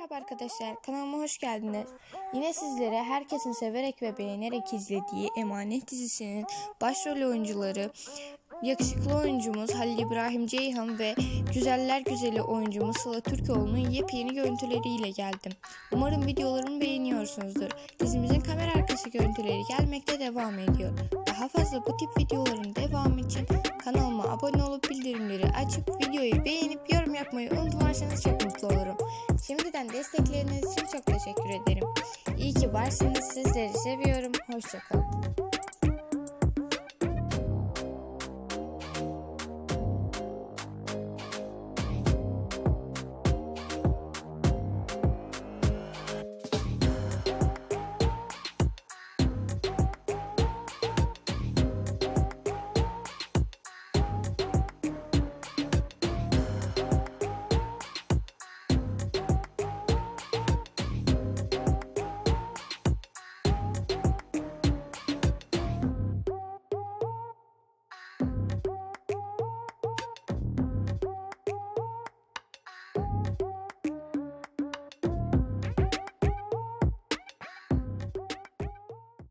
Merhaba arkadaşlar, kanalıma hoş geldiniz. Yine sizlere herkesin severek ve beğenerek izlediği Emanet dizisinin başrol oyuncuları yakışıklı oyuncumuz Halil İbrahim Ceyhan ve güzeller güzeli oyuncumuz Sıla Türkoğlu'nun yepyeni görüntüleriyle geldim. Umarım videolarımı beğeniyorsunuzdur. Dizimizin kamera arkası görüntüleri gelmekte devam ediyor. Daha fazla bu tip videoların devamı için kanalıma abone olup bildirimleri açıp videoyu beğenip yorum yapmayı unutmazsanız çok mutlu olurum. Şimdiden destekleriniz için çok teşekkür ederim. İyi ki varsınız. Sizleri seviyorum. Hoşçakalın.